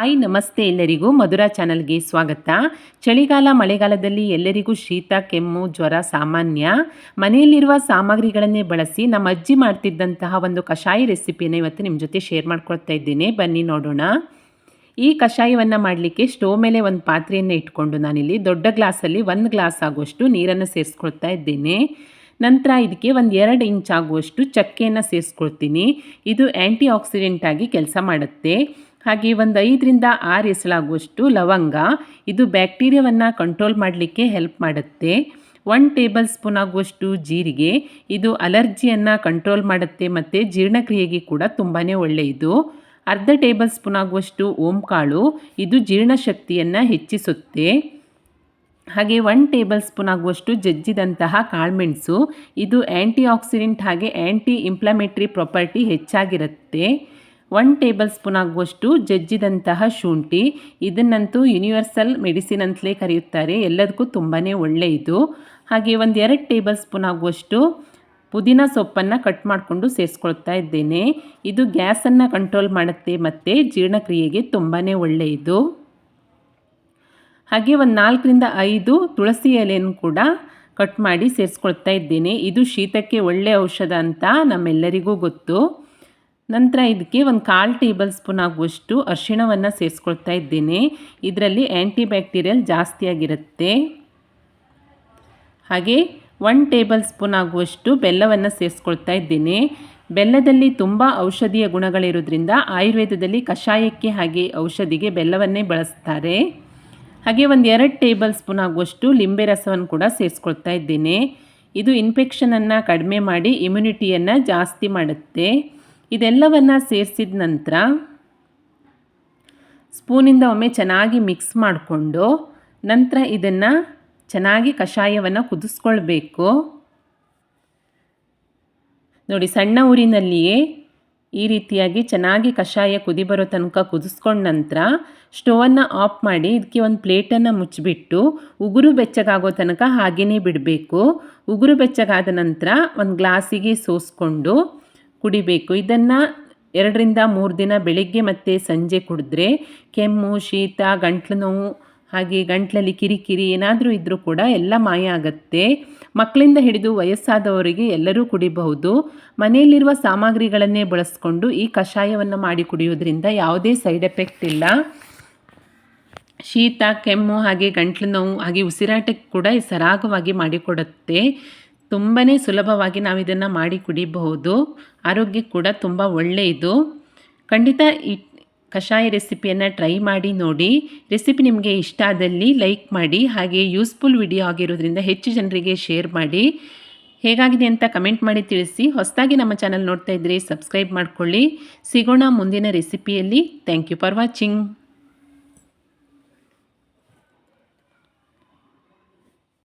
Hi ನಮಸ್ತೆ ಎಲ್ಲರಿಗೂ ಮಧುರಾ ಚಾನಲ್ಗೆ ಸ್ವಾಗತ. ಚಳಿಗಾಲ ಮಳೆಗಾಲದಲ್ಲಿ ಎಲ್ಲರಿಗೂ ಶೀತ, ಕೆಮ್ಮು, ಜ್ವರ ಸಾಮಾನ್ಯ. ಮನೆಯಲ್ಲಿರುವ ಸಾಮಗ್ರಿಗಳನ್ನೇ ಬಳಸಿ ನಮ್ಮ ಅಜ್ಜಿ ಮಾಡ್ತಿದ್ದಂತಹ ಒಂದು ಕಷಾಯ ರೆಸಿಪಿಯನ್ನು ಇವತ್ತು ನಿಮ್ಮ ಜೊತೆ ಶೇರ್ ಮಾಡ್ಕೊಳ್ತಾ ಇದ್ದೀನಿ. ಬನ್ನಿ ನೋಡೋಣ. ಈ ಕಷಾಯವನ್ನು ಮಾಡಲಿಕ್ಕೆ ಸ್ಟೋವ್ ಮೇಲೆ ಒಂದು ಪಾತ್ರೆಯನ್ನು ಇಟ್ಕೊಂಡು ನಾನಿಲ್ಲಿ ದೊಡ್ಡ ಗ್ಲಾಸಲ್ಲಿ ಒಂದು ಗ್ಲಾಸ್ ಆಗುವಷ್ಟು ನೀರನ್ನು ಸೇರಿಸ್ಕೊಳ್ತಾ ಇದ್ದೇನೆ. ನಂತರ ಇದಕ್ಕೆ ಒಂದು ಎರಡು ಇಂಚ್ ಆಗುವಷ್ಟು ಚಕ್ಕೆಯನ್ನು ಸೇರಿಸ್ಕೊಳ್ತೀನಿ. ಇದು ಆ್ಯಂಟಿ ಆಕ್ಸಿಡೆಂಟ್ ಆಗಿ ಕೆಲಸ ಮಾಡುತ್ತೆ. ಹಾಗೆ ಒಂದು ಐದರಿಂದ ಆರು ಎಸಲಾಗುವಷ್ಟು ಲವಂಗ ಇದು ಬ್ಯಾಕ್ಟೀರಿಯಾವನ್ನು ಕಂಟ್ರೋಲ್ ಮಾಡಲಿಕ್ಕೆ ಹೆಲ್ಪ್ ಮಾಡುತ್ತೆ. ಒನ್ ಟೇಬಲ್ ಸ್ಪೂನ್ ಆಗುವಷ್ಟು ಜೀರಿಗೆ, ಇದು ಅಲರ್ಜಿಯನ್ನು ಕಂಟ್ರೋಲ್ ಮಾಡುತ್ತೆ ಮತ್ತು ಜೀರ್ಣಕ್ರಿಯೆಗೆ ಕೂಡ ತುಂಬಾ ಒಳ್ಳೆಯದು. ಅರ್ಧ ಟೇಬಲ್ ಸ್ಪೂನ್ ಆಗುವಷ್ಟು ಓಂಕಾಳು, ಇದು ಜೀರ್ಣಶಕ್ತಿಯನ್ನು ಹೆಚ್ಚಿಸುತ್ತೆ. ಹಾಗೆ ಒನ್ ಟೇಬಲ್ ಸ್ಪೂನ್ ಆಗುವಷ್ಟು ಜಜ್ಜಿದಂತಹ ಕಾಳುಮೆಣಸು, ಇದು ಆ್ಯಂಟಿ ಆಕ್ಸಿಡೆಂಟ್ ಹಾಗೆ ಆ್ಯಂಟಿ ಇಂಪ್ಲಮೆಟ್ರಿ ಪ್ರಾಪರ್ಟಿ ಹೆಚ್ಚಾಗಿರುತ್ತೆ. ಒನ್ ಟೇಬಲ್ ಸ್ಪೂನ್ ಆಗುವಷ್ಟು ಜಜ್ಜಿದಂತಹ ಶುಂಠಿ. ಇದನ್ನಂತೂ ಯೂನಿವರ್ಸಲ್ ಮೆಡಿಸಿನ್ ಅಂತಲೇ ಕರೆಯುತ್ತಾರೆ. ಎಲ್ಲದಕ್ಕೂ ತುಂಬಾ ಒಳ್ಳೆಯದು. ಹಾಗೆ ಒಂದು ಎರಡು ಟೇಬಲ್ ಸ್ಪೂನ್ ಆಗುವಷ್ಟು ಪುದೀನ ಸೊಪ್ಪನ್ನು ಕಟ್ ಮಾಡಿಕೊಂಡು ಸೇರಿಸ್ಕೊಳ್ತಾ ಇದ್ದೇನೆ. ಇದು ಗ್ಯಾಸನ್ನು ಕಂಟ್ರೋಲ್ ಮಾಡುತ್ತೆ ಮತ್ತು ಜೀರ್ಣಕ್ರಿಯೆಗೆ ತುಂಬಾ ಒಳ್ಳೆಯದು. ಹಾಗೆ ಒಂದು ನಾಲ್ಕರಿಂದ ಐದು ತುಳಸಿ ಎಲೆಯನ್ನು ಕೂಡ ಕಟ್ ಮಾಡಿ ಸೇರಿಸ್ಕೊಳ್ತಾ ಇದ್ದೇನೆ. ಇದು ಶೀತಕ್ಕೆ ಒಳ್ಳೆಯ ಔಷಧ ಅಂತ ನಮ್ಮೆಲ್ಲರಿಗೂ ಗೊತ್ತು. ನಂತರ ಇದಕ್ಕೆ ಒಂದು ಕಾಲು ಟೇಬಲ್ ಸ್ಪೂನ್ ಆಗುವಷ್ಟು ಅರಿಶಿಣವನ್ನು ಸೇರಿಸ್ಕೊಳ್ತಾ ಇದ್ದೇನೆ. ಇದರಲ್ಲಿ ಆ್ಯಂಟಿ ಬ್ಯಾಕ್ಟೀರಿಯಲ್ ಜಾಸ್ತಿಯಾಗಿರುತ್ತೆ. ಹಾಗೆ ಒನ್ ಟೇಬಲ್ ಸ್ಪೂನ್ ಆಗುವಷ್ಟು ಬೆಲ್ಲವನ್ನು ಸೇರಿಸ್ಕೊಳ್ತಾ ಇದ್ದೇನೆ. ಬೆಲ್ಲದಲ್ಲಿ ತುಂಬ ಔಷಧೀಯ ಗುಣಗಳಿರೋದ್ರಿಂದ ಆಯುರ್ವೇದದಲ್ಲಿ ಕಷಾಯಕ್ಕೆ ಹಾಗೆ ಔಷಧಿಗೆ ಬೆಲ್ಲವನ್ನೇ ಬಳಸ್ತಾರೆ. ಹಾಗೆ ಒಂದು ಎರಡು ಟೇಬಲ್ ಸ್ಪೂನ್ ಆಗುವಷ್ಟು ಲಿಂಬೆ ರಸವನ್ನು ಕೂಡ ಸೇರಿಸ್ಕೊಳ್ತಾ ಇದ್ದೇನೆ. ಇದು ಇನ್ಫೆಕ್ಷನನ್ನು ಕಡಿಮೆ ಮಾಡಿ ಇಮ್ಯುನಿಟಿಯನ್ನು ಜಾಸ್ತಿ ಮಾಡುತ್ತೆ. ಇದೆಲ್ಲವನ್ನು ಸೇರಿಸಿದ ನಂತರ ಸ್ಪೂನಿಂದ ಒಮ್ಮೆ ಚೆನ್ನಾಗಿ ಮಿಕ್ಸ್ ಮಾಡಿಕೊಂಡು ನಂತರ ಇದನ್ನು ಚೆನ್ನಾಗಿ ಕಷಾಯವನ್ನು ಕುದಿಸ್ಕೊಳ್ಬೇಕು. ನೋಡಿ, ಸಣ್ಣ ಊರಿನಲ್ಲಿಯೇ ಈ ರೀತಿಯಾಗಿ ಚೆನ್ನಾಗಿ ಕಷಾಯ ಕುದಿ ಬರೋ ತನಕ ಕುದಿಸ್ಕೊಂಡ ನಂತರ ಸ್ಟೋವನ್ನು ಆಫ್ ಮಾಡಿ ಇದಕ್ಕೆ ಒಂದು ಪ್ಲೇಟನ್ನು ಮುಚ್ಚಿಬಿಟ್ಟು ಉಗುರು ಬೆಚ್ಚಗಾಗೋ ತನಕ ಹಾಗೆಯೇ ಬಿಡಬೇಕು. ಉಗುರು ಬೆಚ್ಚಗಾದ ನಂತರ ಒಂದು ಗ್ಲಾಸಿಗೆ ಸೋಸ್ಕೊಂಡು ಕುಡಿಬೇಕು. ಇದನ್ನು ಎರಡರಿಂದ ಮೂರು ದಿನ ಬೆಳಿಗ್ಗೆ ಮತ್ತು ಸಂಜೆ ಕುಡಿದ್ರೆ ಕೆಮ್ಮು, ಶೀತ, ಗಂಟ್ಲು ನೋವು, ಹಾಗೆ ಗಂಟ್ಲಲ್ಲಿ ಕಿರಿಕಿರಿ ಏನಾದರೂ ಇದ್ದರೂ ಕೂಡ ಎಲ್ಲ ಮಾಯ ಆಗುತ್ತೆ. ಮಕ್ಕಳಿಂದ ಹಿಡಿದು ವಯಸ್ಸಾದವರಿಗೆ ಎಲ್ಲರೂ ಕುಡಿಬಹುದು. ಮನೆಯಲ್ಲಿರುವ ಸಾಮಗ್ರಿಗಳನ್ನೇ ಬಳಸ್ಕೊಂಡು ಈ ಕಷಾಯವನ್ನು ಮಾಡಿ ಕುಡಿಯೋದ್ರಿಂದ ಯಾವುದೇ ಸೈಡ್ ಎಫೆಕ್ಟ್ ಇಲ್ಲ. ಶೀತ, ಕೆಮ್ಮು, ಹಾಗೆ ಗಂಟ್ಲು ನೋವು, ಹಾಗೆ ಉಸಿರಾಟಕ್ಕೆ ಕೂಡ ಸರಾಗವಾಗಿ ಮಾಡಿಕೊಡುತ್ತೆ. ತುಂಬಾ ಸುಲಭವಾಗಿ ನಾವು ಇದನ್ನು ಮಾಡಿ ಕುಡಿಬಹುದು. ಆರೋಗ್ಯ ಕೂಡ ತುಂಬ ಒಳ್ಳೆಯದು. ಖಂಡಿತ ಈ ಕಷಾಯ ರೆಸಿಪಿಯನ್ನು ಟ್ರೈ ಮಾಡಿ ನೋಡಿ. ರೆಸಿಪಿ ನಿಮಗೆ ಇಷ್ಟ ಆದಲ್ಲಿ ಲೈಕ್ ಮಾಡಿ, ಹಾಗೆ ಯೂಸ್ಫುಲ್ ವಿಡಿಯೋ ಆಗಿರೋದ್ರಿಂದ ಹೆಚ್ಚು ಜನರಿಗೆ ಶೇರ್ ಮಾಡಿ. ಹೇಗಾಗಿದೆ ಅಂತ ಕಮೆಂಟ್ ಮಾಡಿ ತಿಳಿಸಿ. ಹೊಸದಾಗಿ ನಮ್ಮ ಚಾನಲ್ ನೋಡ್ತಾ ಇದ್ದರೆ ಸಬ್ಸ್ಕ್ರೈಬ್ ಮಾಡ್ಕೊಳ್ಳಿ. ಸಿಗೋಣ ಮುಂದಿನ ರೆಸಿಪಿಯಲ್ಲಿ. Thank you for watching.